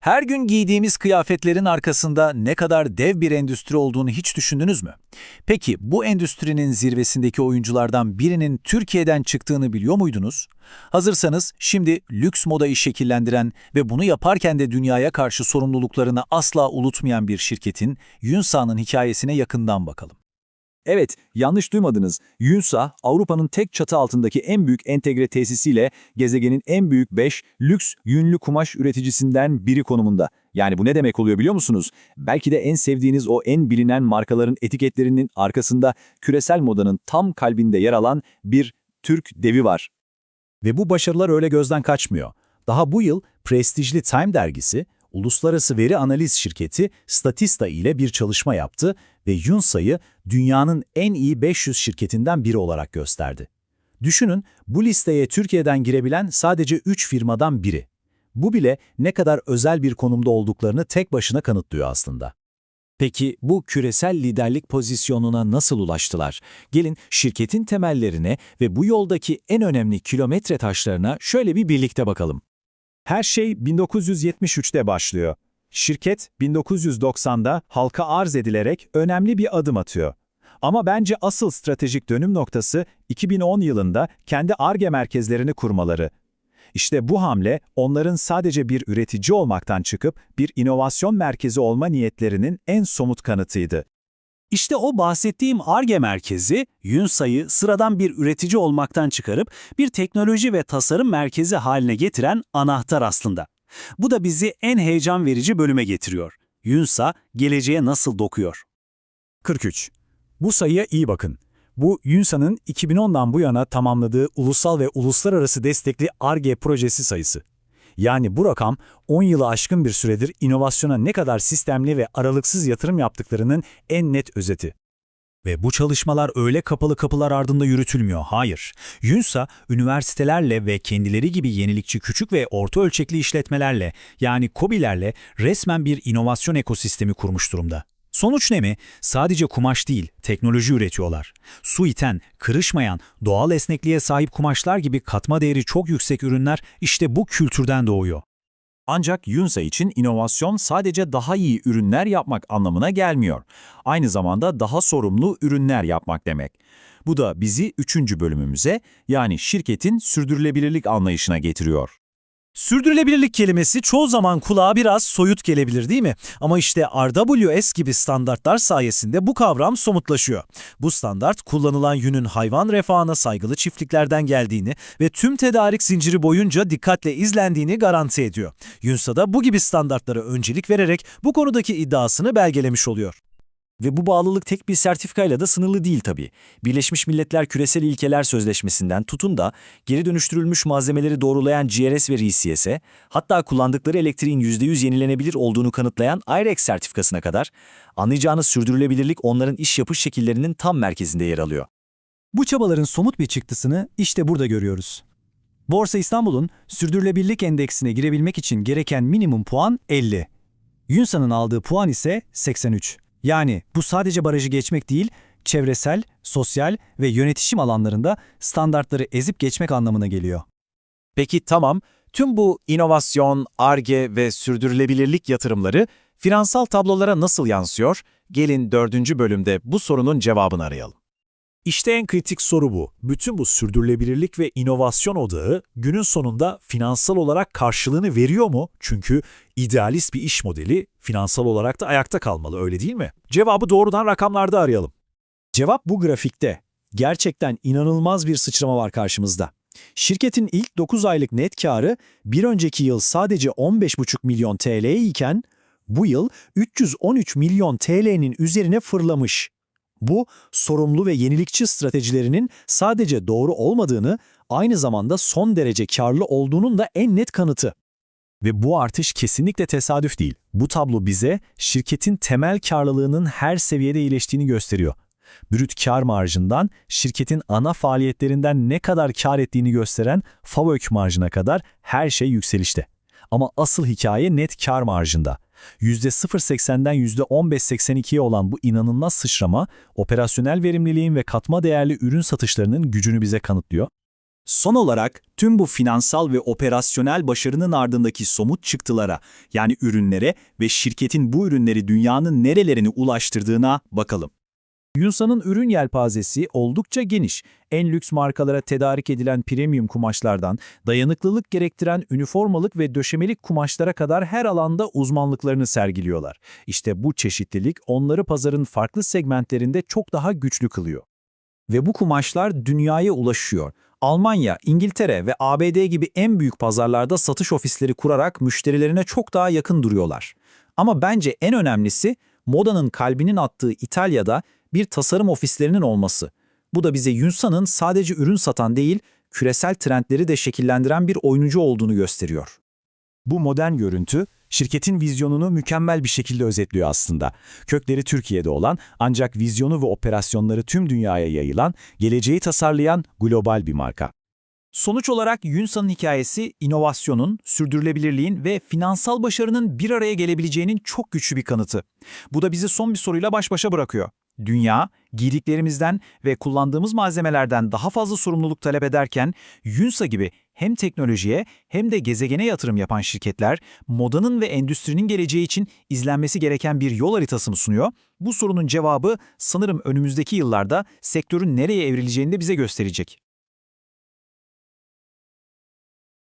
Her gün giydiğimiz kıyafetlerin arkasında ne kadar dev bir endüstri olduğunu hiç düşündünüz mü? Peki bu endüstrinin zirvesindeki oyunculardan birinin Türkiye'den çıktığını biliyor muydunuz? Hazırsanız şimdi lüks modayı şekillendiren ve bunu yaparken de dünyaya karşı sorumluluklarını asla unutmayan bir şirketin Yunsa'nın hikayesine yakından bakalım. Evet, yanlış duymadınız. Yunsa, Avrupa'nın tek çatı altındaki en büyük entegre tesisiyle gezegenin en büyük 5 lüks yünlü kumaş üreticisinden biri konumunda. Yani bu ne demek oluyor biliyor musunuz? Belki de en sevdiğiniz o en bilinen markaların etiketlerinin arkasında küresel modanın tam kalbinde yer alan bir Türk devi var. Ve bu başarılar öyle gözden kaçmıyor. Daha bu yıl prestijli Time dergisi, uluslararası veri analiz şirketi Statista ile bir çalışma yaptı ve Yunsa'yı dünyanın en iyi 500 şirketinden biri olarak gösterdi. Düşünün, bu listeye Türkiye'den girebilen sadece 3 firmadan biri. Bu bile ne kadar özel bir konumda olduklarını tek başına kanıtlıyor aslında. Peki bu küresel liderlik pozisyonuna nasıl ulaştılar? Gelin şirketin temellerine ve bu yoldaki en önemli kilometre taşlarına şöyle bir birlikte bakalım. Her şey 1973'te başlıyor. Şirket 1990'da halka arz edilerek önemli bir adım atıyor. Ama bence asıl stratejik dönüm noktası 2010 yılında kendi ARGE merkezlerini kurmaları. İşte bu hamle onların sadece bir üretici olmaktan çıkıp bir inovasyon merkezi olma niyetlerinin en somut kanıtıydı. İşte o bahsettiğim ARGE merkezi, Yunsa'yı sıradan bir üretici olmaktan çıkarıp bir teknoloji ve tasarım merkezi haline getiren anahtar aslında. Bu da bizi en heyecan verici bölüme getiriyor. Yunsa, geleceğe nasıl dokuyor? 43. Bu sayıya iyi bakın. Bu Yunsa'nın 2010'dan bu yana tamamladığı ulusal ve uluslararası destekli ARGE projesi sayısı. Yani bu rakam 10 yılı aşkın bir süredir inovasyona ne kadar sistemli ve aralıksız yatırım yaptıklarının en net özeti. Ve bu çalışmalar öyle kapalı kapılar ardında yürütülmüyor, hayır. Yunsa, üniversitelerle ve kendileri gibi yenilikçi küçük ve orta ölçekli işletmelerle, yani KOBİ'lerle resmen bir inovasyon ekosistemi kurmuş durumda. Sonuç ne mi? Sadece kumaş değil, teknoloji üretiyorlar. Su iten, kırışmayan, doğal esnekliğe sahip kumaşlar gibi katma değeri çok yüksek ürünler işte bu kültürden doğuyor. Ancak Yunsa için inovasyon sadece daha iyi ürünler yapmak anlamına gelmiyor. Aynı zamanda daha sorumlu ürünler yapmak demek. Bu da bizi üçüncü bölümümüze yani şirketin sürdürülebilirlik anlayışına getiriyor. Sürdürülebilirlik kelimesi çoğu zaman kulağa biraz soyut gelebilir değil mi? Ama işte RWS gibi standartlar sayesinde bu kavram somutlaşıyor. Bu standart kullanılan yünün hayvan refahına saygılı çiftliklerden geldiğini ve tüm tedarik zinciri boyunca dikkatle izlendiğini garanti ediyor. Yunsa da bu gibi standartlara öncelik vererek bu konudaki iddiasını belgelemiş oluyor. Ve bu bağlılık tek bir sertifikayla da sınırlı değil tabii. Birleşmiş Milletler Küresel İlkeler Sözleşmesi'nden tutun da geri dönüştürülmüş malzemeleri doğrulayan GRS ve RCS'e, hatta kullandıkları elektriğin %100 yenilenebilir olduğunu kanıtlayan IREX sertifikasına kadar, anlayacağınız sürdürülebilirlik onların iş yapış şekillerinin tam merkezinde yer alıyor. Bu çabaların somut bir çıktısını işte burada görüyoruz. Borsa İstanbul'un sürdürülebilirlik endeksine girebilmek için gereken minimum puan 50. Yunsa'nın aldığı puan ise 83. Yani bu sadece barajı geçmek değil, çevresel, sosyal ve yönetişim alanlarında standartları ezip geçmek anlamına geliyor. Peki tamam, tüm bu inovasyon, ARGE ve sürdürülebilirlik yatırımları finansal tablolara nasıl yansıyor? Gelin dördüncü bölümde bu sorunun cevabını arayalım. İşte en kritik soru bu. Bütün bu sürdürülebilirlik ve inovasyon odağı günün sonunda finansal olarak karşılığını veriyor mu? Çünkü idealist bir iş modeli finansal olarak da ayakta kalmalı öyle değil mi? Cevabı doğrudan rakamlarda arayalım. Cevap bu grafikte. Gerçekten inanılmaz bir sıçrama var karşımızda. Şirketin ilk 9 aylık net karı bir önceki yıl sadece 15,5 milyon TL iken bu yıl 313 milyon TL'nin üzerine fırlamış. Bu, sorumlu ve yenilikçi stratejilerinin sadece doğru olmadığını, aynı zamanda son derece karlı olduğunun da en net kanıtı. Ve bu artış kesinlikle tesadüf değil. Bu tablo bize şirketin temel karlılığının her seviyede iyileştiğini gösteriyor. Brüt kar marjından şirketin ana faaliyetlerinden ne kadar kar ettiğini gösteren FAVÖK marjına kadar her şey yükselişte. Ama asıl hikaye net kar marjında. %0.80'den %15.82'ye olan bu inanılmaz sıçrama, operasyonel verimliliğin ve katma değerli ürün satışlarının gücünü bize kanıtlıyor. Son olarak tüm bu finansal ve operasyonel başarının ardındaki somut çıktılara, yani ürünlere ve şirketin bu ürünleri dünyanın nerelerine ulaştırdığına bakalım. Yunsa'nın ürün yelpazesi oldukça geniş. En lüks markalara tedarik edilen premium kumaşlardan, dayanıklılık gerektiren üniformalık ve döşemelik kumaşlara kadar her alanda uzmanlıklarını sergiliyorlar. İşte bu çeşitlilik onları pazarın farklı segmentlerinde çok daha güçlü kılıyor. Ve bu kumaşlar dünyaya ulaşıyor. Almanya, İngiltere ve ABD gibi en büyük pazarlarda satış ofisleri kurarak müşterilerine çok daha yakın duruyorlar. Ama bence en önemlisi modanın kalbinin attığı İtalya'da bir tasarım ofislerinin olması. Bu da bize Yunsa'nın sadece ürün satan değil, küresel trendleri de şekillendiren bir oyuncu olduğunu gösteriyor. Bu modern görüntü, şirketin vizyonunu mükemmel bir şekilde özetliyor aslında. Kökleri Türkiye'de olan ancak vizyonu ve operasyonları tüm dünyaya yayılan, geleceği tasarlayan global bir marka. Sonuç olarak Yunsa'nın hikayesi inovasyonun, sürdürülebilirliğin ve finansal başarının bir araya gelebileceğinin çok güçlü bir kanıtı. Bu da bizi son bir soruyla baş başa bırakıyor. Dünya, giydiklerimizden ve kullandığımız malzemelerden daha fazla sorumluluk talep ederken Yunsa gibi hem teknolojiye hem de gezegene yatırım yapan şirketler modanın ve endüstrinin geleceği için izlenmesi gereken bir yol haritası mı sunuyor? Bu sorunun cevabı sanırım önümüzdeki yıllarda sektörün nereye evrileceğini de bize gösterecek.